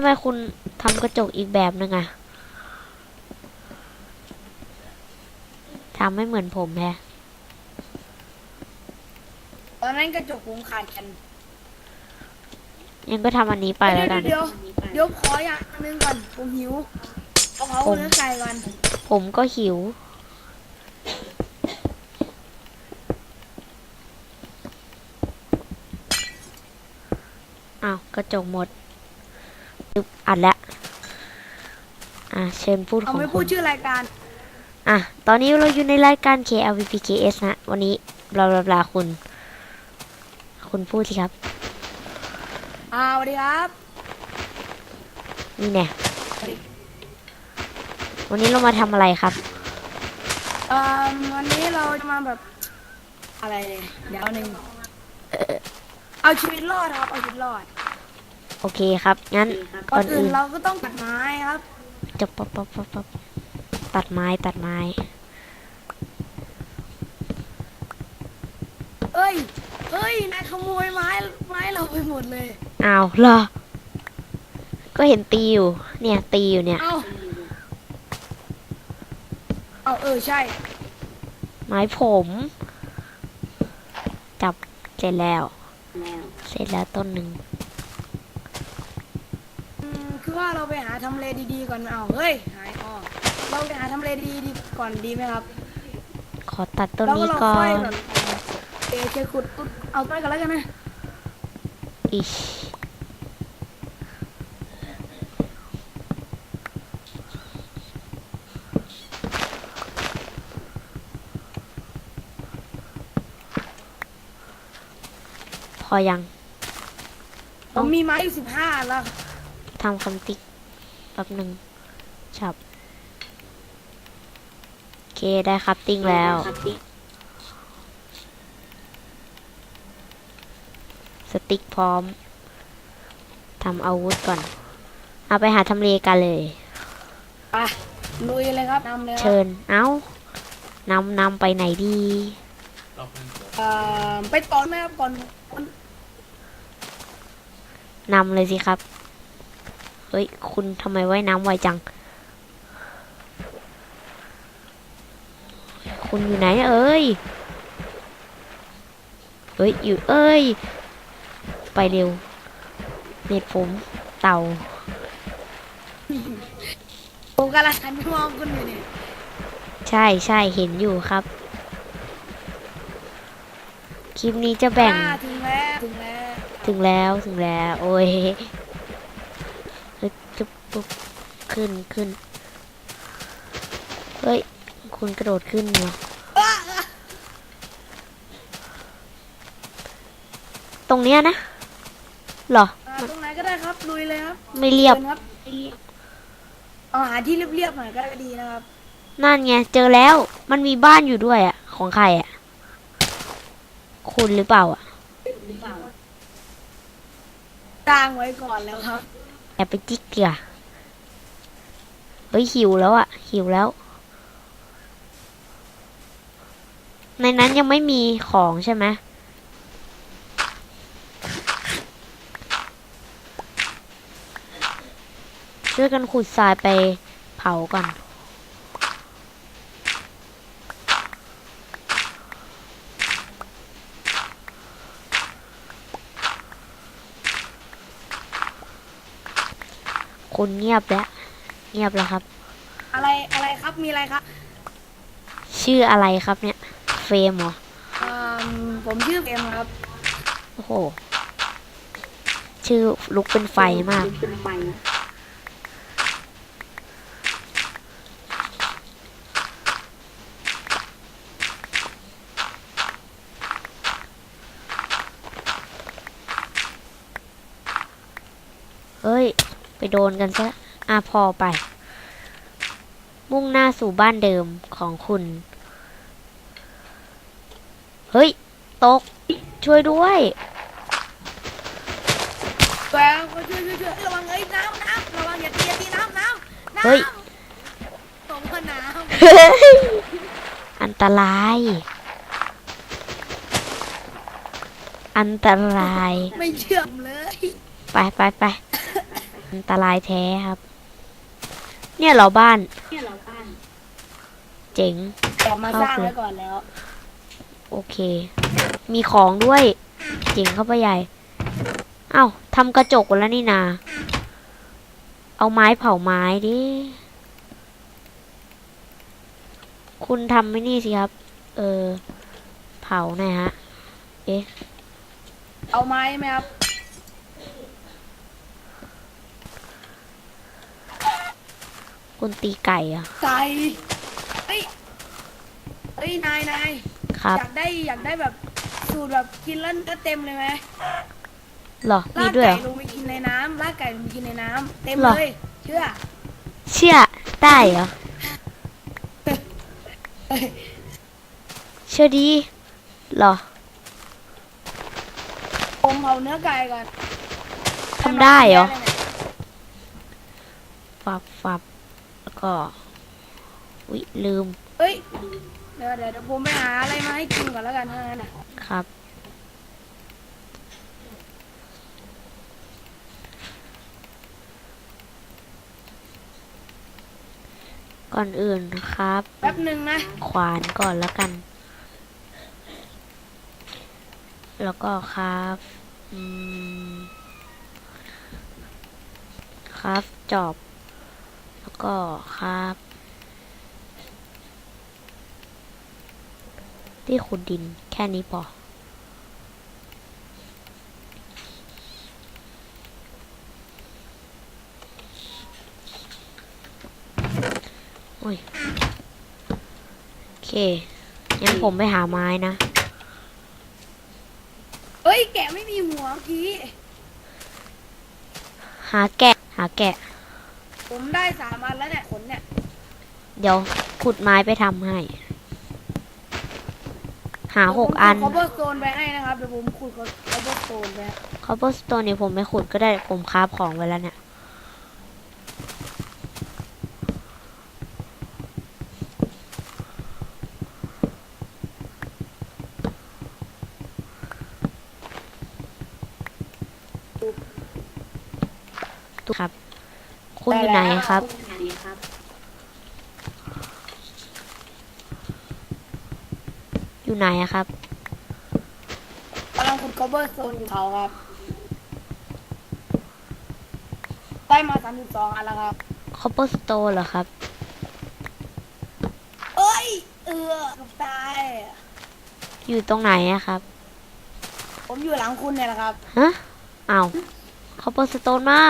ทำไมคุณทำกระจกอีกแบบนึงอะทำไม่เหมือนผมแฮะตอนนั้นกระจกผมขาดกัน ยังก็ทำอันนี้ไปแล้วกัน เดี๋ยวเดี๋ยวขออย่างหนึงก่อน ผมหิวเอาเผาผม เนื้อไก่ก่อนผมก็หิว อ้าว กระจกหมดปึ๊บ อัดแล้วอะเชิญพูดขเอาองไม่พูคุดณชื่อรายการ อะตอนนี้เราอยู่ในรายการ KLVPKS นะ วันนี้บลาบลาบลาคุณ คุณพูดสิครับ อ่าสวัสดีครับ นี่แน่วันนี้เรามาทำอะไรครับ เอ่อวันนี้เราจะมาแบบ อะไรเนี่ยเดี๋ยวหนึ่งเอาชีวิตรอดครับ เอาชีวิตรอด โอเคครับ งั้นก่ก่ออนนอื่อื่นนเราก็ต้องตัดไม้ครับจะปั๊บปั๊บปั๊บปั๊บตัดไม้ตัดไม้ เอ้ยเฮ้ยนายขโมยไม้ไม้เราไปหมดเลย อ้าวเหรอ ก็เห็นตีอยู่ เนี่ย ตีอยู่เนี่ย เอาเอาเออใช่ ไม้ผม จับเสร็จแล้ว เสร็จแล้วต้นหนึ่งอืม คือว่าเราไปหาทำเลดีๆก่อนเอาเฮ้ยหายอ๋อเราไปหาทำเลดีๆก่อนดีไหมครับขอตัดต้นแล้วก็นี้เราก่อค่อยนแบบเอเคขุดอุ๊ดเอาต้นกันแล้วกันนะอิชพอยังผมมีไม้อยู่สิบห้าแล้ว ทำคำติ๊กแป๊บหนึ่งฉับโอเคได้ครับติ้งแล้ว สติ๊กพร้อมทำอาวุธก่อน เอาไปหาทำเลกันเลยไปลุยเลยครับนำเลยครับเชิญเอ้านำนำไปไหนดีเอ่อไปก่อนไหมครับก่อนก่อนนำเลยสิครับ เฮ้ย คุณทำไมว่ายน้ำไวจัง คุณอยู่ไหนเอ้ย เฮ้ย อยู่เอ้ย ไปเร็ว เน็ตผมเต่าผมกำลังหันไปมองคุณอยู่เนี่ย ใช่ใช่เห็นอยู่ครับ คลิปนี้จะแบ่ง อ่าถึงแล้ว ถึงแล้ว ถึงแล้ว ถึงแล้ว โอ้ย เฮ้ยจุ๊บปุ๊บขึ้นขึ้น เฮ้ย คุณกระโดดขึ้นเหรออะตรงเนี้ยนะเหรอ อ่าตรงไหนก็ได้ครับลุยเลยครับไม่เรียบ ชิญครับเอาหาที่เรียบๆหน่อยก็ได้ดีนะครับนั่นไง เจอแล้ว มันมีบ้านอยู่ด้วยอะของใครอะคุณหรือเปล่าอะ กางไว้ก่อนแล้วครับ แอบไปจิกเกลือเฮ้ยหิวแล้วอะหิวแล้ว ในนั้นยังไม่มีของใช่ไหมช่วยกันขุดทรายไปเผาก่อน คุณเงียบแล้ว เงียบแล้วครับ อะไรอะไรครับมีอะไรครับชื่ออะไรครับเนี่ย เฟรมเหรออ่าผมชื่อเกมครับโอ้โห ชื่อลุกเป็นไฟมาก เฮ้ย ไป โดนกันซะอะพอไป มุ่งหน้าสู่บ้านเดิมของคุณ เฮ้ย ตก ช่วยด้วยแล้วก็ช่วยช่วยช่วยระวังเอ้ยน้ำน้ำระวังอย่าตีอย่าตีน้ำน้ำน้ำเฮ้ยผมก็น้เฮ้ยอันตราย อันตรายำไม่เชื่อมเลย ไปไปไป อันตรายแท้ครับ เนี่ยเหราบ้านเจ๋งแอบมาสร้างไว้ก่อนแล้ว โอเค มีของด้วย เจ๋งเข้าไปใหญ่ เอ้าทำกระจกแล้วนี่นา เอาไม้เผาไม้ดิ คุณทำไม่นี่สิครับ เออ เผาหน่อยฮะ เอ๊ะ เอาไม้ไหมครับ คุณตีไก่เหรอะไก่เฮ้ยเฮ้ยนายนายครับ อยากได้อยากได้แบบสูตรแบบกินแล้วก็เต็มเลยไหมเหรอ มีลากด้วยเหไก่รอ ลงไปกินในน้ำลากไก่ลงไปกินในน้ำเต็มเหรอ เลย เชื่อเชื่อได้เหรอเฮ้ยเชื่อดีเหรอ ผมเผาเนื้อไก่ก่อนทำได้เหรอให้มันแน่เลยนี่ยฟับฟับ แล้วก็วิลืมเฮ้ย เดี๋ยวเดี๋ยวเดี๋ยวผมไปหาอะไรมาให้กินก่อนแล้วกันถ้างั้นน่ะครับ ก่อนอื่นครับ แป๊บหนึ่งนะ ขวานก่อนแล้วกัน แล้วก็ครับอืมครับจอบแล้ว ก็ครับ ที่ขุดดินแค่นี้พอโอ้ยโอเคงั้นผมไปหาไม้นะเฮ้ย แกะไม่มีหัวพี่ หาแกะ หาแกะ ผมได้สามอันแล้วเนี่ยขนเนี่ย เดี๋ยวขุดไม้ไปทำให้ หาหกอัน คอเบอร์โซนไปให้นะครับ เดี๋ยวผมขุดคอเบอร์โซนไป คอ b เ e อร์สโตนเนี่ยผมไม่ขุดก็ได้ผมคราบของไว้แล้วเนี่ย ครับ คุณอยู่ไหนครับ อยู่ไหนอะครับกำลังขุดคอเบอร์โซนอยู่เขาครับ ได้มาสามสิบสองอันแล้วครับคอ b เ e อร์สโตนเหรอครับ เอ้ย เออเกือบตาย อยู่ตรงไหนอะครับ ผมอยู่หลังคุณเนี่ยแหละครับ ฮะอ้าวคอ b เ e อร์สโตนมา